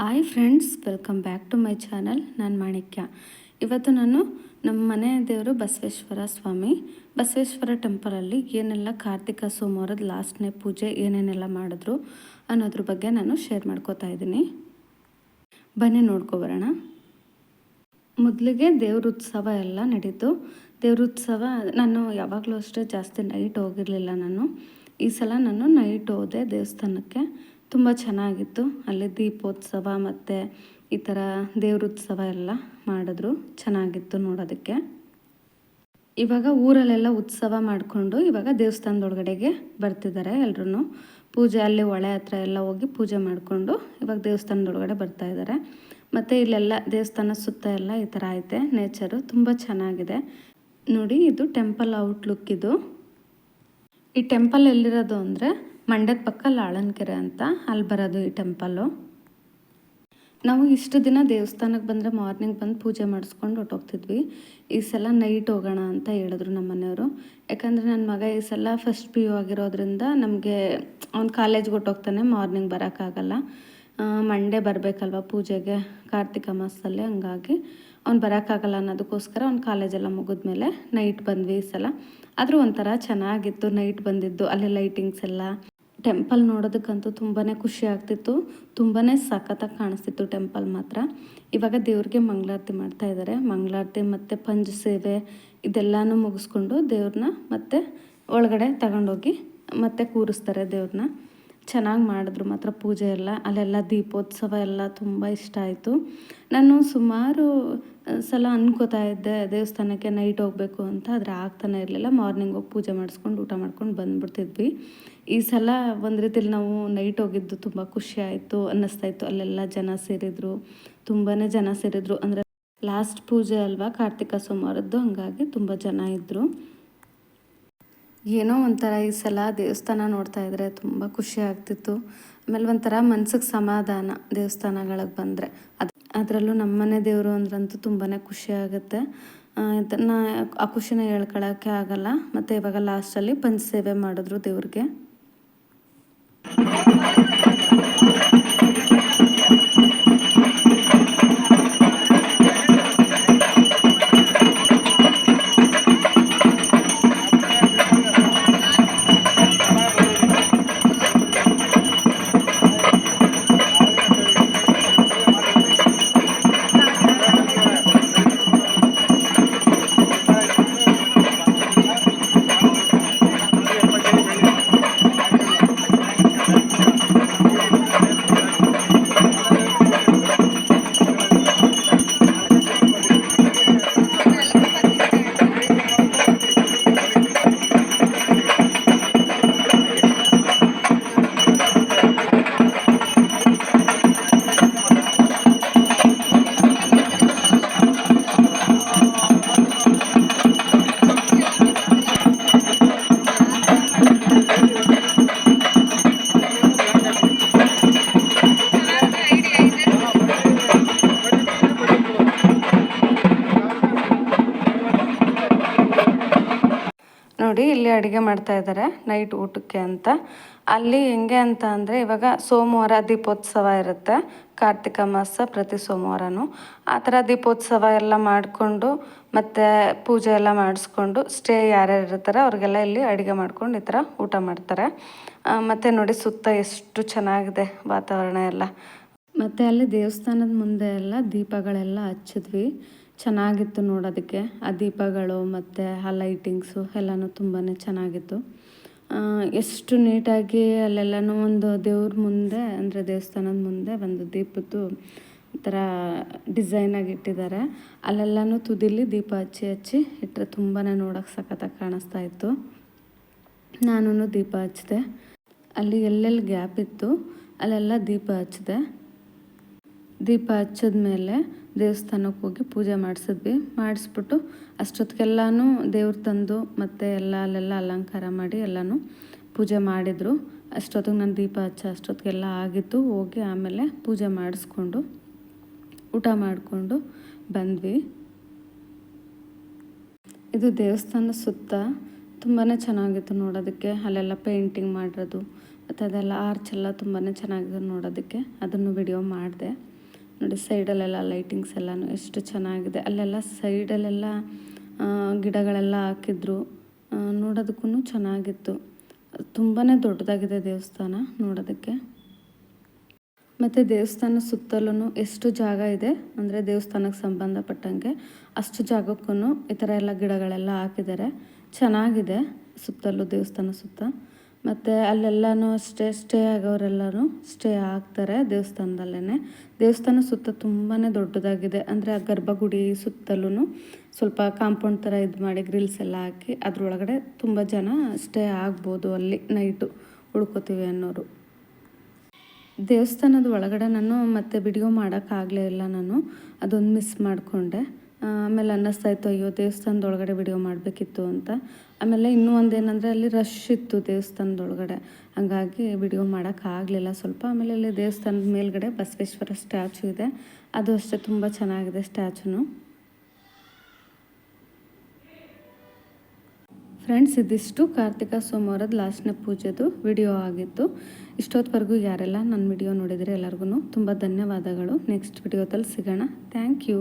Hi friends welcome back to my channel ನಾನು ಮಾಣಿಕ್ಯ. ಇವತ್ತು ನಾನು ನಮ್ಮ ಮನೆ ದೇವರು ಬಸವೇಶ್ವರ ಸ್ವಾಮಿ. ಬಸವೇಶ್ವರ ಟೆಂಪಲಲ್ಲಿ ಏನೆಲ್ಲ ಕಾರ್ತಿಕ ಸೋಮವಾರದ ಲಾಸ್ಟ್ನೇ ಪೂಜೆ ಏನೇನೆಲ್ಲ ಮಾಡಿದ್ರು ಅನ್ನೋದ್ರ ಬಗ್ಗೆ ನಾನು ಶೇರ್ ಮಾಡ್ಕೋತಾ ಇದ್ದೀನಿ. ಬನ್ನಿ ನೋಡ್ಕೊಬರೋಣ ಮೊದಲಿಗೆ ದೇವ್ರ ಉತ್ಸವ ಎಲ್ಲ ನಡೀತು. ದೇವ್ರ ಉತ್ಸವ ನಾನು ಯಾವಾಗಲೂ ಅಷ್ಟೇ ಜಾಸ್ತಿ ನೈಟ್ ಹೋಗಿರಲಿಲ್ಲ ನಾನು. ಈ ಸಲ ನಾನು ನೈಟ್ ಹೋದೆ ದೇವಸ್ಥಾನಕ್ಕೆ. ತುಂಬ ಚೆನ್ನಾಗಿತ್ತು. ಅಲ್ಲಿ ದೀಪೋತ್ಸವ ಮತ್ತು ಈ ಥರ ದೇವ್ರೋತ್ಸವ ಎಲ್ಲ ಮಾಡಿದ್ರು. ಚೆನ್ನಾಗಿತ್ತು ನೋಡೋದಕ್ಕೆ. ಇವಾಗ ಊರಲ್ಲೆಲ್ಲ ಉತ್ಸವ ಮಾಡಿಕೊಂಡು ಇವಾಗ ದೇವಸ್ಥಾನದೊಳಗಡೆಗೆ ಬರ್ತಿದ್ದಾರೆ ಎಲ್ಲರೂ ಪೂಜೆ ಅಲ್ಲಿ ಹೊಳೆ ಹತ್ರ ಎಲ್ಲ ಹೋಗಿ ಪೂಜೆ ಮಾಡಿಕೊಂಡು ಇವಾಗ ದೇವಸ್ಥಾನದೊಳಗಡೆ ಬರ್ತಾ ಇದ್ದಾರೆ. ಮತ್ತು ಇಲ್ಲೆಲ್ಲ ದೇವಸ್ಥಾನ ಸುತ್ತ ಎಲ್ಲ ಈ ಥರ ಐತೆ. ನೇಚರು ತುಂಬ ಚೆನ್ನಾಗಿದೆ. ನೋಡಿ, ಇದು ಟೆಂಪಲ್ ಔಟ್ಲುಕ್ ಇದು. ಈ ಟೆಂಪಲ್ ಎಲ್ಲಿರೋದು ಅಂದರೆ ಮಂಡ್ಯದ ಪಕ್ಕ ಲಾಳನ್ಕೆರೆ ಅಂತ. ಅಲ್ಲಿ ಬರೋದು ಈ ಟೆಂಪಲ್ಲು. ನಾವು ಇಷ್ಟು ದಿನ ದೇವಸ್ಥಾನಕ್ಕೆ ಬಂದರೆ ಮಾರ್ನಿಂಗ್ ಬಂದು ಪೂಜೆ ಮಾಡಿಸ್ಕೊಂಡು ಹೊಟ್ಟೋಗ್ತಿದ್ವಿ ಈ ಸಲ ನೈಟ್ ಹೋಗೋಣ ಅಂತ ಹೇಳಿದ್ರು ನಮ್ಮ ಮನೆಯವರು. ಯಾಕಂದರೆ ನನ್ನ ಮಗ ಈ ಸಲ ಫಸ್ಟ್ ಪಿ ಯು ಆಗಿರೋದ್ರಿಂದ ನಮಗೆ ಅವ್ನು ಕಾಲೇಜ್ಗೆ ಹೊಟ್ಟೋಗ್ತಾನೆ ಮಾರ್ನಿಂಗ್ ಬರೋಕ್ಕಾಗಲ್ಲ. ಮಂಡೇ ಬರಬೇಕಲ್ವ ಪೂಜೆಗೆ ಕಾರ್ತಿಕ ಮಾಸದಲ್ಲಿ, ಹಂಗಾಗಿ ಅವ್ನು ಬರೋಕ್ಕಾಗಲ್ಲ ಅನ್ನೋದಕ್ಕೋಸ್ಕರ ಅವ್ನು ಕಾಲೇಜೆಲ್ಲ ಮುಗಿದ್ಮೇಲೆ ನೈಟ್ ಬಂದ್ವಿ ಈ ಸಲ. ಆದರೂ ಒಂಥರ ಚೆನ್ನಾಗಿತ್ತು ನೈಟ್ ಬಂದಿದ್ದು, ಅಲ್ಲಿ ಲೈಟಿಂಗ್ಸ್ ಎಲ್ಲ. ಟೆಂಪಲ್ ನೋಡೋದಕ್ಕಂತೂ ತುಂಬಾ ಖುಷಿ ಆಗ್ತಿತ್ತು. ತುಂಬಾ ಸಖತ್ತಾಗಿ ಕಾಣಿಸ್ತಿತ್ತು ಟೆಂಪಲ್ ಮಾತ್ರ. ಇವಾಗ ದೇವ್ರಿಗೆ ಮಂಗಳಾರತಿ ಮಾಡ್ತಾ ಇದ್ದಾರೆ ಮಂಗಳಾರತಿ ಮತ್ತು ಪಂಜ ಸೇವೆ ಇದೆಲ್ಲನೂ ಮುಗಿಸ್ಕೊಂಡು ದೇವ್ರನ್ನ ಮತ್ತೆ ಒಳಗಡೆ ತಗೊಂಡೋಗಿ ಮತ್ತೆ ಕೂರಿಸ್ತಾರೆ ದೇವ್ರನ್ನ ಚೆನ್ನಾಗಿ ಮಾಡಿದ್ರು ಮಾತ್ರ ಪೂಜೆ ಎಲ್ಲ. ಅಲ್ಲೆಲ್ಲ ದೀಪೋತ್ಸವ ಎಲ್ಲ ತುಂಬ ಇಷ್ಟ ಆಯಿತು. ನಾನು ಸುಮಾರು ಸಲ ಅನ್ಕೋತಾ ಇದ್ದೆ, ದೇವಸ್ಥಾನಕ್ಕೆ ನೈಟ್ ಹೋಗಬೇಕು ಅಂತ. ಆದರೆ ಆಗ್ತಾನೆ ಇರಲಿಲ್ಲ. ಮಾರ್ನಿಂಗ್ ಹೋಗಿ ಪೂಜೆ ಮಾಡಿಸ್ಕೊಂಡು, ಊಟ ಮಾಡ್ಕೊಂಡು ಬಂದುಬಿಡ್ತಿದ್ವಿ. ಈ ಸಲ ಒಂದು ರೀತಿಲಿ ನಾವು ನೈಟ್ ಹೋಗಿದ್ದು ತುಂಬ ಖುಷಿ ಆಯಿತು, ಅನ್ನಿಸ್ತಾ ಇತ್ತು. ಅಲ್ಲೆಲ್ಲ ಜನ ಸೇರಿದರು. ತುಂಬಾ ಜನ ಸೇರಿದರು. ಅಂದರೆ ಲಾಸ್ಟ್ ಪೂಜೆ ಅಲ್ವಾ, ಕಾರ್ತಿಕ ಸೋಮವಾರದ್ದು. ಹಾಗಾಗಿ ತುಂಬ ಜನ ಇದ್ದರು ಏನೋ ಒಂಥರ ಈ ಸಲ ದೇವಸ್ಥಾನ ನೋಡ್ತಾ ಇದ್ರೆ ತುಂಬ ಖುಷಿ ಆಗ್ತಿತ್ತು. ಆಮೇಲೆ ಒಂಥರ ಮನ್ಸಿಗೆ ಸಮಾಧಾನ ದೇವಸ್ಥಾನಗಳಿಗೆ ಬಂದರೆ. ಅದು ಅದರಲ್ಲೂ ನಮ್ಮನೆ ದೇವರು ಅಂದ್ರಂತೂ ತುಂಬಾ ಖುಷಿ ಆಗುತ್ತೆ. ಇದನ್ನು ಆ ಖುಷಿನ ಹೇಳ್ಕೊಳಕ್ಕೆ ಆಗಲ್ಲ. ಮತ್ತು ಇವಾಗ ಲಾಸ್ಟಲ್ಲಿ ಪಂಚಸೇವೆ ಮಾಡಿದ್ರು ದೇವ್ರಿಗೆ. ನೋಡಿ ಇಲ್ಲಿ ಅಡುಗೆ ಮಾಡ್ತಾ ಇದ್ದಾರೆ, ನೈಟ್ ಊಟಕ್ಕೆ ಅಂತ. ಅಲ್ಲಿ ಹೆಂಗೆ ಅಂತ ಅಂದರೆ ಇವಾಗ ಸೋಮವಾರ ದೀಪೋತ್ಸವ ಇರುತ್ತೆ, ಕಾರ್ತಿಕ ಮಾಸ ಪ್ರತಿ ಸೋಮವಾರನೂ. ಆ ಥರ ದೀಪೋತ್ಸವ ಎಲ್ಲ ಮಾಡಿಕೊಂಡು, ಮತ್ತು ಪೂಜೆ ಎಲ್ಲ ಮಾಡಿಸ್ಕೊಂಡು ಸ್ಟೇ ಯಾರ್ಯಾರು ಇರ್ತಾರೆ ಅವ್ರಿಗೆಲ್ಲ ಇಲ್ಲಿ ಅಡುಗೆ ಮಾಡ್ಕೊಂಡು ಈ ಥರ ಊಟ ಮಾಡ್ತಾರೆ. ಮತ್ತು ನೋಡಿ ಸುತ್ತ ಎಷ್ಟು ಚೆನ್ನಾಗಿದೆ ವಾತಾವರಣ ಎಲ್ಲ. ಮತ್ತು ಅಲ್ಲಿ ದೇವಸ್ಥಾನದ ಮುಂದೆ ಎಲ್ಲ ದೀಪಗಳೆಲ್ಲ ಹಚ್ಚಿದ್ವಿ. ಚೆನ್ನಾಗಿತ್ತು ನೋಡೋದಕ್ಕೆ. ಆ ದೀಪಗಳು ಮತ್ತು ಆ ಲೈಟಿಂಗ್ಸು ಎಲ್ಲನೂ ತುಂಬಾ ಚೆನ್ನಾಗಿತ್ತು. ಎಷ್ಟು ನೀಟಾಗಿ ಅಲ್ಲೆಲ್ಲನೂ ಒಂದು ದೇವ್ರ ಮುಂದೆ, ಅಂದರೆ ದೇವಸ್ಥಾನದ ಮುಂದೆ ಒಂದು ದೀಪದ್ದು ಥರ ಡಿಸೈನಾಗಿ ಇಟ್ಟಿದ್ದಾರೆ. ಅಲ್ಲೆಲ್ಲನೂ ತುದಿಲಿ ದೀಪ ಹಚ್ಚಿ ಹಚ್ಚಿ ಇಟ್ಟರೆ ತುಂಬಾ ನೋಡೋಕೆ ಸಖತ್ತಾಗಿ ಕಾಣಿಸ್ತಾ ಇತ್ತು. ನಾನು ದೀಪ ಹಚ್ಚಿದೆ ಅಲ್ಲಿ ಎಲ್ಲೆಲ್ಲಿ ಗ್ಯಾಪ್ ಇತ್ತು, ಅಲ್ಲೆಲ್ಲ ದೀಪ ಹಚ್ಚಿದೆ ದೀಪ ಹಚ್ಚಿದ್ಮೇಲೆ ದೇವಸ್ಥಾನಕ್ಕೆ ಹೋಗಿ ಪೂಜೆ ಮಾಡಿಸಿದ್ವಿ. ಮಾಡಿಸ್ಬಿಟ್ಟು ಅಷ್ಟೊತ್ತಿಗೆಲ್ಲನೂ ದೇವ್ರು ತಂದು ಮತ್ತು ಎಲ್ಲ ಅಲ್ಲೆಲ್ಲ ಅಲಂಕಾರ ಮಾಡಿ ಎಲ್ಲನೂ ಪೂಜೆ ಮಾಡಿದರು. ಅಷ್ಟೊತ್ತಿಗೆ ನಾನು ದೀಪ ಹಚ್ಚ ಅಷ್ಟೊತ್ತಿಗೆಲ್ಲ ಆಗಿತ್ತು ಹೋಗಿ ಆಮೇಲೆ ಪೂಜೆ ಮಾಡಿಸ್ಕೊಂಡು ಊಟ ಮಾಡಿಕೊಂಡು ಬಂದ್ವಿ. ಇದು ದೇವಸ್ಥಾನ ಸುತ್ತ ತುಂಬಾ ಚೆನ್ನಾಗಿತ್ತು ನೋಡೋದಕ್ಕೆ. ಅಲ್ಲೆಲ್ಲ ಪೇಂಟಿಂಗ್ ಮಾಡಿರೋದು, ಮತ್ತು ಅದೆಲ್ಲ ಆರ್ಚ್ ಎಲ್ಲ ತುಂಬಾ ಚೆನ್ನಾಗಿದೆ ನೋಡೋದಕ್ಕೆ. ಅದನ್ನು ವಿಡಿಯೋ ಮಾಡಿದೆ. ನೋಡಿ ಸೈಡಲ್ಲೆಲ್ಲ ಲೈಟಿಂಗ್ಸ್ ಎಲ್ಲನೂ ಎಷ್ಟು ಚೆನ್ನಾಗಿದೆ. ಅಲ್ಲೆಲ್ಲ ಸೈಡಲ್ಲೆಲ್ಲ ಗಿಡಗಳೆಲ್ಲ ಹಾಕಿದ್ರು. ನೋಡೋದಕ್ಕೂ ಚೆನ್ನಾಗಿತ್ತು. ತುಂಬಾ ದೊಡ್ಡದಾಗಿದೆ ದೇವಸ್ಥಾನ ನೋಡೋದಕ್ಕೆ. ಮತ್ತು ದೇವಸ್ಥಾನ ಸುತ್ತಲೂ ಎಷ್ಟು ಜಾಗ ಇದೆ? ಅಂದರೆ ದೇವಸ್ಥಾನಕ್ಕೆ ಸಂಬಂಧಪಟ್ಟಂಗೆ ಅಷ್ಟು ಜಾಗಕ್ಕೂ ಈ ಥರ ಎಲ್ಲ ಗಿಡಗಳೆಲ್ಲ ಹಾಕಿದ್ದಾರೆ. ಚೆನ್ನಾಗಿದೆ ಸುತ್ತಲೂ ದೇವಸ್ಥಾನ ಸುತ್ತ. ಮತ್ತು ಅಲ್ಲೆಲ್ಲನೂ ಅಷ್ಟೇ ಸ್ಟೇ ಆಗೋರೆಲ್ಲರೂ ಸ್ಟೇ ಆಗ್ತಾರೆ ದೇವಸ್ಥಾನದಲ್ಲೇ ದೇವಸ್ಥಾನ ಸುತ್ತ ತುಂಬಾ ದೊಡ್ಡದಾಗಿದೆ. ಅಂದರೆ ಆ ಗರ್ಭಗುಡಿ ಸುತ್ತಲೂ ಸ್ವಲ್ಪ ಕಾಂಪೌಂಡ್ ಥರ ಇದು ಮಾಡಿ ಗ್ರಿಲ್ಸ್ ಎಲ್ಲ ಹಾಕಿ ಅದರೊಳಗಡೆ ತುಂಬ ಜನ ಸ್ಟೇ ಆಗ್ಬೋದು ಅಲ್ಲಿ ನೈಟು ಉಳ್ಕೋತೀವಿ ಅನ್ನೋರು. ದೇವಸ್ಥಾನದ ಒಳಗಡೆ ನಾನು ಮತ್ತೆ ವಿಡಿಯೋ ಮಾಡೋಕ್ಕಾಗಲೇ ಇಲ್ಲ ನಾನು. ಅದೊಂದು ಮಿಸ್ ಮಾಡಿಕೊಂಡೆ. ಆಮೇಲೆ ಅನ್ನಿಸ್ತಾ ಇತ್ತು, ಅಯ್ಯೋ ದೇವಸ್ಥಾನದ ಒಳಗಡೆ ವಿಡಿಯೋ ಮಾಡಬೇಕಿತ್ತು ಅಂತ. ಆಮೇಲೆ ಇನ್ನೂ ಒಂದೇನಂದರೆ, ಅಲ್ಲಿ ರಶ್ ಇತ್ತು ದೇವಸ್ಥಾನದೊಳಗಡೆ. ಹಂಗಾಗಿ ವಿಡಿಯೋ ಮಾಡೋಕ್ಕಾಗಲಿಲ್ಲ ಸ್ವಲ್ಪ. ಆಮೇಲೆ ಅಲ್ಲಿ ದೇವಸ್ಥಾನದ ಮೇಲ್ಗಡೆ ಬಸವೇಶ್ವರ ಸ್ಟ್ಯಾಚು ಇದೆ. ಅದು ಅಷ್ಟೇ, ತುಂಬ ಚೆನ್ನಾಗಿದೆ ಸ್ಟ್ಯಾಚುನು. ಫ್ರೆಂಡ್ಸ್, ಇದಿಷ್ಟು ಕಾರ್ತಿಕ ಸೋಮವಾರದ ಲಾಸ್ಟ್ನೇ ಪೂಜೆದು ವಿಡಿಯೋ ಆಗಿತ್ತು. ಇಷ್ಟೊತ್ತವರೆಗೂ ಯಾರೆಲ್ಲ ನನ್ನ ವಿಡಿಯೋ ನೋಡಿದರೆ ಎಲ್ಲರಿಗೂ ತುಂಬ ಧನ್ಯವಾದಗಳು. ನೆಕ್ಸ್ಟ್ ವಿಡಿಯೋದಲ್ಲಿ ಸಿಗೋಣ. Thank you.